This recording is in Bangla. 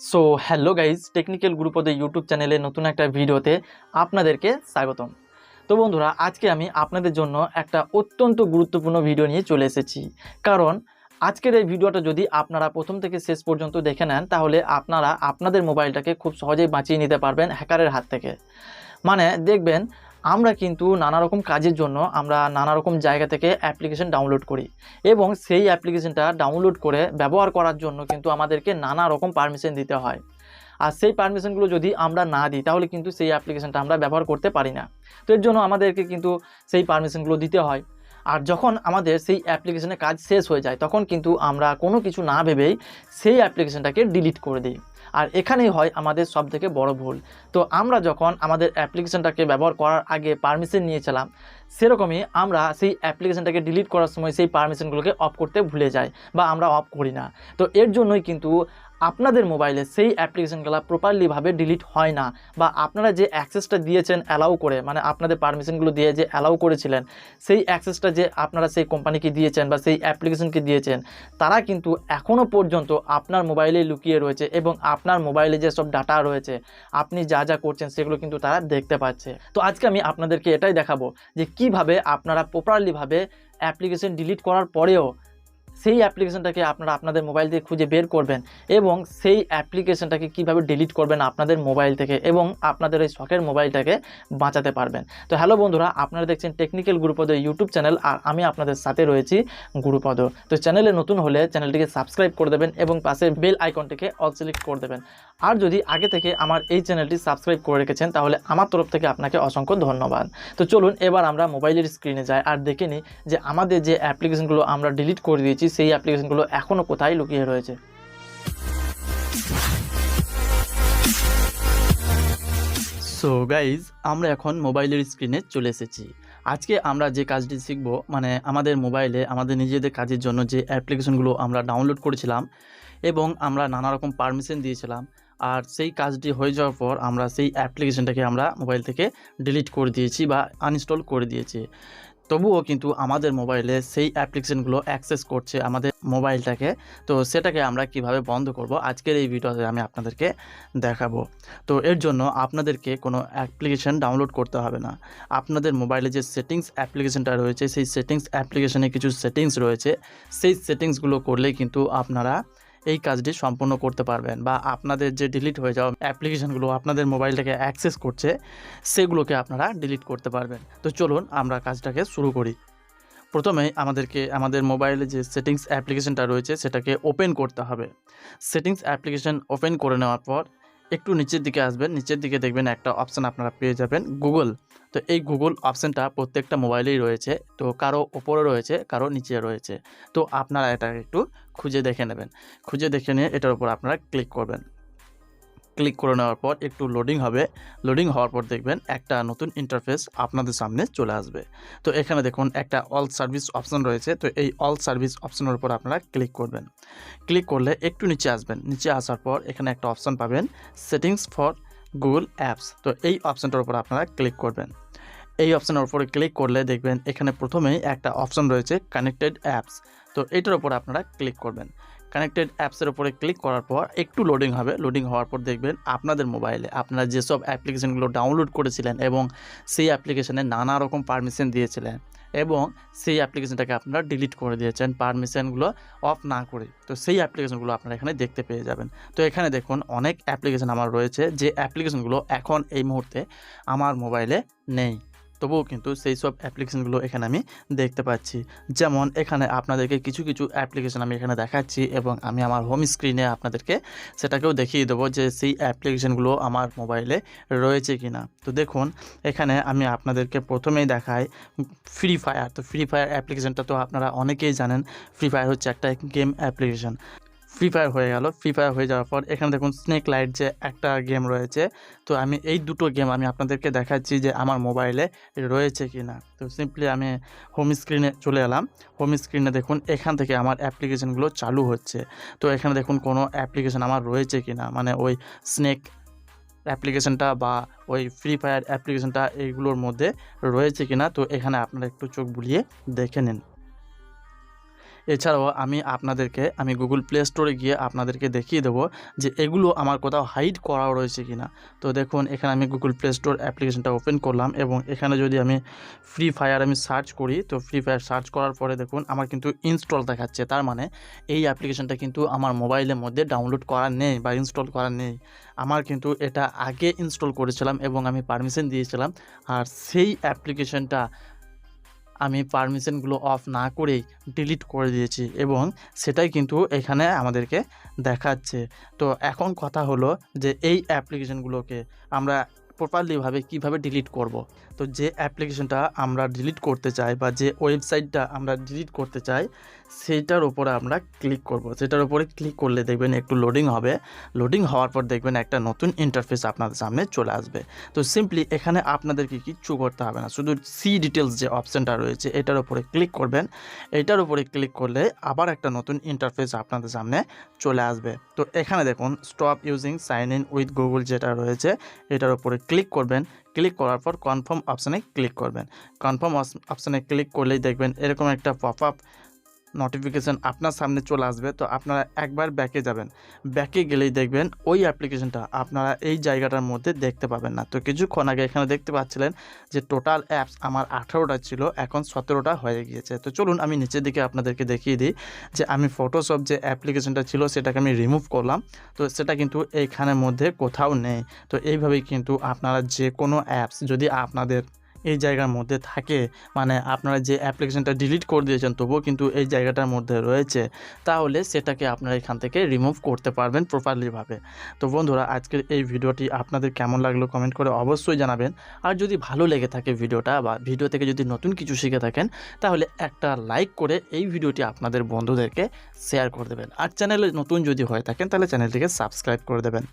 সো হ্যালো গাইজ টেকনিক্যাল গ্রুপদের ইউটিউব চ্যানেলে নতুন একটা ভিডিওতে আপনাদেরকে স্বাগতম। তো বন্ধুরা, আজকে আমি আপনাদের জন্য একটা অত্যন্ত গুরুত্বপূর্ণ ভিডিও নিয়ে চলে এসেছি। কারণ, আজকের এই ভিডিওটা যদি আপনারা প্রথম থেকে শেষ পর্যন্ত দেখে নেন, তাহলে আপনারা আপনাদের মোবাইলটাকে খুব সহজেই বাঁচিয়ে নিতে পারবেন হ্যাকারের হাত থেকে। মানে দেখবেন আমরা কিন্তু নানা রকম কাজের জন্য আমরা নানা রকম জায়গা থেকে অ্যাপ্লিকেশন ডাউনলোড করি এবং সেই অ্যাপ্লিকেশনটা ডাউনলোড করে ব্যবহার করার জন্য কিন্তু আমাদেরকে নানা রকম পারমিশন দিতে হয়। আর সেই পারমিশনগুলো যদি আমরা না দিই, তাহলে কিন্তু সেই অ্যাপ্লিকেশনটা আমরা ব্যবহার করতে পারি না। তো এর জন্য আমাদেরকে কিন্তু সেই পারমিশনগুলো দিতে হয়। আর যখন আমাদের সেই অ্যাপ্লিকেশনের কাজ শেষ হয়ে যায়, তখন কিন্তু আমরা কোনো কিছু না ভেবেই সেই অ্যাপ্লিকেশনটাকে ডিলিট করে দিই। আর এখানেই হয় আমাদের সব থেকে বড় ভুল। তো আমরা যখন আমাদের অ্যাপ্লিকেশানটাকে ব্যবহার করার আগে পারমিশন নিয়েছিলাম, সেরকমই আমরা সেই অ্যাপ্লিকেশানটাকে ডিলিট করার সময় সেই পারমিশনগুলোকে অফ করতে ভুলে যাই বা আমরা অফ করি না। তো এর জন্যই কিন্তু আপনাদের মোবাইলে সেই অ্যাপ্লিকেশনগুলো প্রপারলিভাবে ডিলিট হয় না বা আপনারা যে অ্যাক্সেসটা দিয়েছেন অ্যালাউ করে মানে আপনাদের পারমিশনগুলো দিয়ে যে অ্যালাউ করেছিলেন, সেই অ্যাক্সেসটা যে আপনারা সেই কোম্পানিকে দিয়েছেন বা সেই অ্যাপ্লিকেশনকে দিয়েছেন, তারা কিন্তু এখনও পর্যন্ত আপনার মোবাইলে লুকিয়ে রয়েছে এবং আপনার মোবাইলে যে সব ডাটা রয়েছে, আপনি যা যা করছেন সেগুলো কিন্তু তারা দেখতে পাচ্ছে। তো আজকে আমি আপনাদেরকে এটাই দেখাবো যে কীভাবে আপনারা প্রপারলিভাবে অ্যাপ্লিকেশন ডিলিট করার পরেও সেই অ্যাপ্লিকেশনটাকে আপনারা আপনাদের মোবাইল থেকে খুঁজে বের করবেন এবং সেই অ্যাপ্লিকেশনটাকে কীভাবে ডিলিট করবেন আপনাদের মোবাইল থেকে এবং আপনাদের এই শখের মোবাইলটাকে বাঁচাতে পারবেন। তো হ্যালো বন্ধুরা, আপনারা দেখছেন টেকনিক্যাল গুরুপদ ইউটিউব চ্যানেল আর আমি আপনাদের সাথে রয়েছি গুরুপদ। তো চ্যানেলে নতুন হলে চ্যানেলটিকে সাবস্ক্রাইব করে দেবেন এবং পাশে বেল আইকনটিকে অল সিলেক্ট করে দেবেন। আর যদি আগে থেকে আমার এই চ্যানেলটি সাবস্ক্রাইব করে রেখেছেন, তাহলে আমার তরফ থেকে আপনাকে অসংখ্য ধন্যবাদ। তো চলুন এবার আমরা মোবাইলের স্ক্রিনে যাই আর দেখে নিই যে আমাদের যে অ্যাপ্লিকেশনগুলো আমরা ডিলিট করে দিয়েছি সেই অ্যাপ্লিকেশনগুলো এখনও কোথায় লুকিয়ে রয়েছে। সো গাইজ আমরা এখন মোবাইলের স্ক্রিনে চলে এসেছি। আজকে আমরা যে কাজটি শিখব মানে আমাদের মোবাইলে আমাদের নিজেদের কাজের জন্য যে অ্যাপ্লিকেশনগুলো আমরা ডাউনলোড করেছিলাম এবং আমরা নানা রকম পারমিশন দিয়েছিলাম, আর সেই কাজটি হয়ে যাওয়ার পর আমরা সেই অ্যাপ্লিকেশনটাকে আমরা মোবাইল থেকে ডিলিট করে দিয়েছি বা আনইনস্টল করে দিয়েছি। তবুও কিন্তু আমাদের মোবাইলে সেই অ্যাপ্লিকেশনগুলো অ্যাক্সেস করছে আমাদের মোবাইলটাকে। তো সেটাকে আমরা কীভাবে বন্ধ করব? আজকের এই ভিডিওতে আমি আপনাদেরকে দেখাবো। তো এর জন্য আপনাদেরকে কোনো অ্যাপ্লিকেশন ডাউনলোড করতে হবে না। আপনাদের মোবাইলে যে সেটিংস অ্যাপ্লিকেশনটা রয়েছে, সেই সেটিংস অ্যাপ্লিকেশানে কিছু সেটিংস রয়েছে। সেই সেটিংসগুলো করলেই কিন্তু আপনারা এই কাজটি সম্পূর্ণ করতে পারবেন বা আপনাদের যে ডিলিট হয়ে যাওয়া অ্যাপ্লিকেশানগুলো আপনাদের মোবাইলটাকে অ্যাক্সেস করছে, সেগুলোকে আপনারা ডিলিট করতে পারবেন। তো চলুন আমরা কাজটাকে শুরু করি। প্রথমে আমাদেরকে, আমাদের মোবাইলে যে সেটিংস অ্যাপ্লিকেশনটা রয়েছে, সেটাকে ওপেন করতে হবে। সেটিংস অ্যাপ্লিকেশন ওপেন করে নেওয়ার পর একটু নিচের দিকে আসবেন, নিচের দিকে দেখবেন একটা অপশান আপনারা পেয়ে যাবেন গুগল তো এই গুগল অপশানটা প্রত্যেকটা মোবাইলেই রয়েছে, তো কারও ওপরে রয়েছে, কারও নিচে রয়েছে। তো আপনারা এটা একটু খুঁজে দেখে নেবেন। খুঁজে দেখে নিয়ে এটার উপর আপনারা ক্লিক করবেন। ক্লিক করে নেওয়ার পর একটু লোডিং হবে। লোডিং হওয়ার পর দেখবেন একটা নতুন ইন্টারফেস আপনাদের সামনে চলে আসবে। তো এখানে দেখুন একটা অল সার্ভিস অপশন রয়েছে। তো এই অল সার্ভিস অপশনের উপর আপনারা ক্লিক করবেন। ক্লিক করলে একটু নিচে আসবেন। নিচে আসার পর এখানে একটা অপশন পাবেন সেটিংস ফর গুগল অ্যাপস তো এই অপশনটার উপর আপনারা ক্লিক করবেন। এই অপশনের উপরে ক্লিক করলে দেখবেন এখানে প্রথমেই একটা অপশন রয়েছে কানেক্টেড অ্যাপস তো এটার উপর আপনারা ক্লিক করবেন। কানেক্টেড অ্যাপসের উপরে ক্লিক করার পর একটু লোডিং হবে। লোডিং হওয়ার পর দেখবেন আপনাদের মোবাইলে আপনারা যেসব অ্যাপ্লিকেশনগুলো ডাউনলোড করেছিলেন এবং সেই অ্যাপ্লিকেশানে নানা রকম পারমিশন দিয়েছিলেন এবং সেই অ্যাপ্লিকেশনটাকে আপনারা ডিলিট করে দিয়েছেন পারমিশনগুলো অফ না করে। তো সেই অ্যাপ্লিকেশনগুলো আপনারা এখানে দেখতে পেয়ে যাবেন। তো এখানে দেখুন অনেক অ্যাপ্লিকেশন আমার রয়েছে, যে অ্যাপ্লিকেশনগুলো এখন এই মুহূর্তে আমার মোবাইলে নেই। তবুও কিন্তু সেই সব অ্যাপ্লিকেশনগুলো এখানে আমি দেখতে পাচ্ছি। যেমন এখানে আপনাদেরকে কিছু কিছু অ্যাপ্লিকেশন আমি এখানে দেখাচ্ছি এবং আমি আমার হোম স্ক্রিনে আপনাদেরকে সেটাকেও দেখিয়ে দেবো যে সেই অ্যাপ্লিকেশনগুলো আমার মোবাইলে রয়েছে কি না তো দেখুন, এখানে আমি আপনাদেরকে প্রথমেই দেখাই ফ্রি ফায়ার তো ফ্রি ফায়ার অ্যাপ্লিকেশনটা তো আপনারা অনেকেই জানেন। ফ্রি ফায়ার হচ্ছে একটা গেম অ্যাপ্লিকেশন ফ্রি ফায়ার হয়ে গেল। ফ্রি ফায়ার হয়ে যাওয়ার পর এখানে দেখুন স্নেক লাইট যে একটা গেম রয়েছে, তো আমি এই দুটো গেম আমি আপনাদেরকে দেখাচ্ছি যে আমার মোবাইলে রয়েছে কি না তো সিম্পলি আমি হোম স্ক্রিনে চলে এলাম। হোম স্ক্রিনে দেখুন এখান থেকে আমার অ্যাপ্লিকেশনগুলো চালু হচ্ছে। তো এখানে দেখুন কোনো অ্যাপ্লিকেশন আমার রয়েছে কি না মানে ওই স্নেক অ্যাপ্লিকেশনটা বা ওই ফ্রি ফায়ার অ্যাপ্লিকেশনটা এইগুলোর মধ্যে রয়েছে কি না তো এখানে আপনারা একটু চোখ বুলিয়ে দেখে নিন। এছাড়াও আমি আপনাদেরকে, আমি গুগল প্লে স্টোরে গিয়ে আপনাদেরকে দেখিয়ে দেবো যে এগুলো আমার কোথাও হাইড করাও রয়েছে কিনা। তো দেখুন, এখানে আমি গুগল প্লে স্টোর অ্যাপ্লিকেশনটা ওপেন করলাম এবং এখানে যদি আমি ফ্রি ফায়ার আমি সার্চ করি, তো ফ্রি ফায়ার সার্চ করার পরে দেখুন, আমার কিন্তু ইনস্টল দেখাচ্ছে। তার মানে এই অ্যাপ্লিকেশনটা কিন্তু আমার মোবাইলের মধ্যে ডাউনলোড করা নেই বা ইনস্টল করা নেই। আমার কিন্তু এটা আগে ইনস্টল করেছিলাম এবং আমি পারমিশন দিয়েছিলাম। আর সেই অ্যাপ্লিকেশনটা আমি পারমিশনগুলো অফ না করেই ডিলিট করে দিয়েছি এবং সেটাই কিন্তু এখানে আমাদেরকে দেখাচ্ছে। তো এখন কথা হলো যে এই অ্যাপ্লিকেশনগুলোকে আমরা প্রপারলিভাবে কীভাবে ডিলিট করব? তো যে অ্যাপ্লিকেশনটা আমরা ডিলিট করতে চাই বা যে ওয়েবসাইটটা আমরা ডিলিট করতে চাই, সেইটার উপরে আমরা ক্লিক করব। সেটার উপরে ক্লিক করলে দেখবেন একটু লোডিং হবে। লোডিং হওয়ার পর দেখবেন একটা নতুন ইন্টারফেস আপনাদের সামনে চলে আসবে। তো সিম্পলি এখানে আপনাদেরকে কিচ্ছু করতে হবে না। শুধু সি ডিটেলস যে অপশানটা রয়েছে, এটার উপরে ক্লিক করবেন। এটার উপরে ক্লিক করলে আবার একটা নতুন ইন্টারফেস আপনাদের সামনে চলে আসবে। তো এখানে দেখুন stop using sign in with Google যেটা রয়েছে, এটার উপরে ক্লিক করবেন। ক্লিক করার পর কনফার্ম অপশানে ক্লিক করবেন। কনফার্ম অপশানে ক্লিক করলেই দেখবেন এরকম একটা পপ আপ নোটিফিকেশান আপনার সামনে চলে আসবে, তো আপনারা একবার ব্যাকে যাবেন। ব্যাকে গেলেই দেখবেন ওই অ্যাপ্লিকেশনটা আপনারা এই জায়গাটার মধ্যে দেখতে পাবেন না। তো কিছুক্ষণ আগে এখানে দেখতে পাচ্ছিলেন যে টোটাল অ্যাপস আমার আঠারোটা ছিল, এখন সতেরোটা হয়ে গিয়েছে। তো চলুন আমি নিচের দিকে আপনাদেরকে দেখিয়ে দিই যে আমি ফটোশপ যে অ্যাপ্লিকেশনটা ছিল সেটাকে আমি রিমুভ করলাম। তো সেটা কিন্তু এইখানের মধ্যে কোথাও নেই। তো এইভাবেই কিন্তু আপনারা যে কোনো অ্যাপস যদি আপনাদের এই জায়গার মধ্যে থাকে। মানে আপনারা যে অ্যাপ্লিকেশনটা ডিলিট করে দিয়েছেন, তবুও কিন্তু এই জায়গাটার মধ্যে রয়েছে। তাহলে সেটাকে আপনারা এখান থেকে রিমুভ করতে পারবেন প্রপারলিভাবে তো বন্ধুরা, আজকের এই ভিডিওটি আপনাদের কেমন লাগল কমেন্ট করে অবশ্যই জানাবেন। আর যদি ভালো লেগে থাকে ভিডিওটা বা ভিডিও থেকে যদি নতুন কিছু শিখে থাকেন, তাহলে একটা লাইক করে এই ভিডিওটি আপনাদের বন্ধুদেরকে শেয়ার করে দেবেন। আর চ্যানেলে নতুন যদি হয়ে থাকেন, তাহলে চ্যানেলটিকে সাবস্ক্রাইব করে দেবেন।